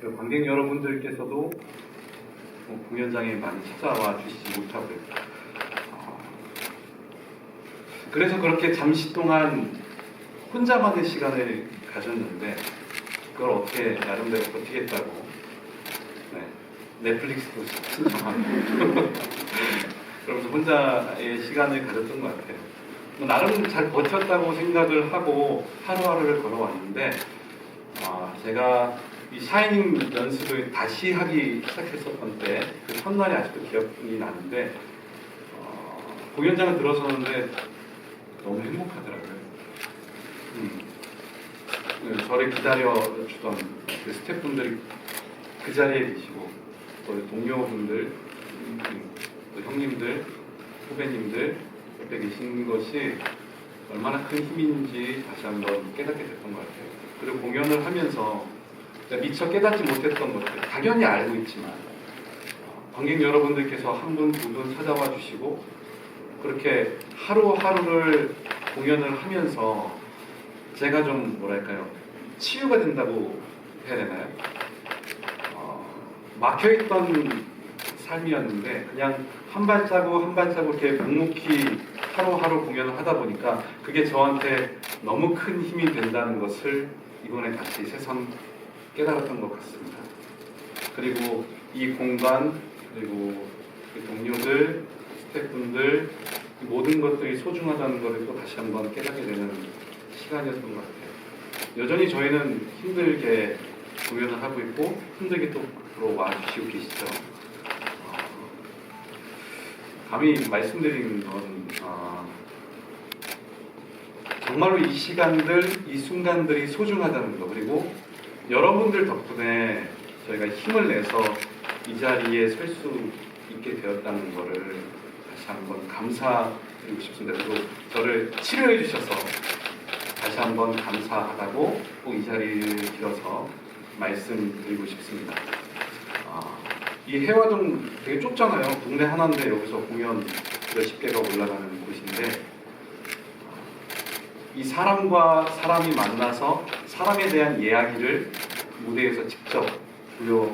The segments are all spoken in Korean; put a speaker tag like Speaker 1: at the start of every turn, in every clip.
Speaker 1: 그리고 관객 여러분들께서도 뭐 공연장에 많이 찾아와 주시지 못하고요. 어, 그래서 그렇게 잠시 동안 혼자만의 시간을 가졌는데 그걸 어떻게 나름대로 버티겠다고 네, 넷플릭스도 신청하고 그러면서 혼자의 시간을 가졌던 것 같아요. 뭐 나름 잘 버텼다고 생각을 하고 하루하루를 걸어왔는데 아, 제가 이 샤이닝 연습을 다시 하기 시작했었던 때 그 첫날이 아직도 기억이 나는데 어, 공연장을 들어서는데 너무 행복하더라고요. 음. 그 저를 기다려 주던 그 스태프분들이 그 자리에 계시고 또 동료분들, 음, 또 형님들, 후배님들 옆에 계신 것이 얼마나 큰 힘인지 다시 한번 깨닫게 됐던 것 같아요. 그리고 공연을 하면서 미처 깨닫지 못했던 것들 당연히 알고 있지만 어, 관객 여러분들께서 한 분, 두 분 찾아와 주시고 그렇게 하루하루를 공연을 하면서 제가 좀 뭐랄까요 치유가 된다고 해야 되나요? 어, 막혀있던 삶이었는데 그냥 한 발자국 한 발자국 이렇게 묵묵히 하루하루 공연을 하다 보니까 그게 저한테 너무 큰 힘이 된다는 것을 이번에 다시 새삼 깨달았던 것 같습니다. 그리고 이 공간 그리고 그 동료들 스태프분들 이 모든 것들이 소중하다는 것을 또 다시 한번 깨닫게 되는 시간이었던 것 같아요. 여전히 저희는 힘들게 공연을 하고 있고 힘들게 또 보러 와주시고 계시죠. 어, 감히 말씀드리는 건 어, 정말로 이 시간들, 이 순간들이 소중하다는 거 그리고 여러분들 덕분에 저희가 힘을 내서 이 자리에 설 수 있게 되었다는 것을 다시 한번 감사드리고 싶습니다. 그리고 저를 치료해 주셔서 다시 한번 감사하다고 꼭 이 자리를 빌어서 말씀드리고 싶습니다. 아, 이 해화동 되게 좁잖아요. 동네 하나인데 여기서 공연 몇십 개가 올라가는 곳인데 이 사람과 사람이 만나서 사람에 대한 이야기를 무대에서 직접 불려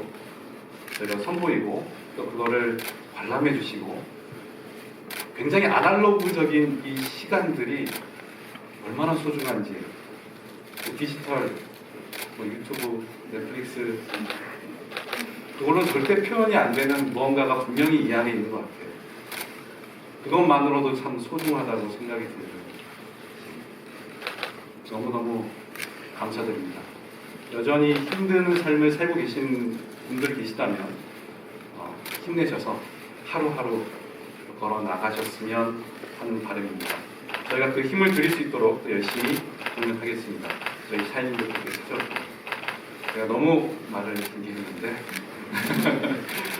Speaker 1: 저희가 선보이고 또 그거를 관람해 주시고 굉장히 아날로그적인 이 시간들이 얼마나 소중한지 그 디지털 뭐 유튜브 넷플릭스 그걸로는 절대 표현이 안 되는 무언가가 분명히 이 안에 있는 것 같아요. 그것만으로도 참 소중하다고 생각이 들어요. 너무너무 감사드립니다. 여전히 힘든 삶을 살고 계신 분들 계시다면 어, 힘내셔서 하루하루 걸어 나가셨으면 하는 바람입니다. 저희가 그 힘을 드릴 수 있도록 또 열심히 공연하겠습니다. 저희 그렇게 찾아올게요. 제가 너무 말을 길게 했는데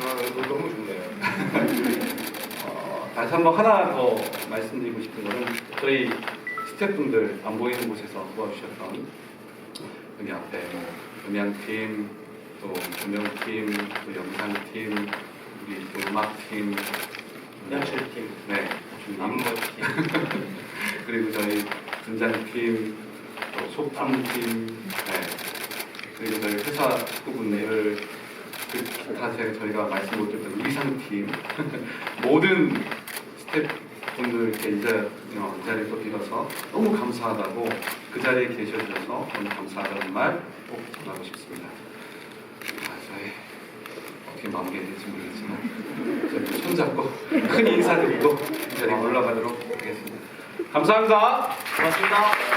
Speaker 2: 아, 너무 좋네요.
Speaker 1: 어, 다시 한번 하나 더 말씀드리고 싶은 거는 저희 스태프분들 안 보이는 곳에서 도와주셨던 여기 앞에 뭐 음향팀, 또 조명팀, 또 영상팀, 우리 또 음악팀,
Speaker 2: 연출팀,
Speaker 1: 네,
Speaker 2: 안무팀,
Speaker 1: 그리고 저희 분장팀, 또 소품팀, 네. 그리고 저희 회사 식구분들, 그, 다 저희가 말씀 못 드렸던 의상팀, 모든 스 태프분들께 이, 자, 어, 또 빌어서 너무 감사하다고 그 자리에 계셔주셔서 너무 감사하다는 말 꼭 전하고 싶습니다. 아, 저희 어떻게 마무리해야 될지 모르겠지만 저희 손잡고 큰 인사드리고 이 자리에 올라가도록 하겠습니다. 감사합니다.
Speaker 2: 고맙습니다.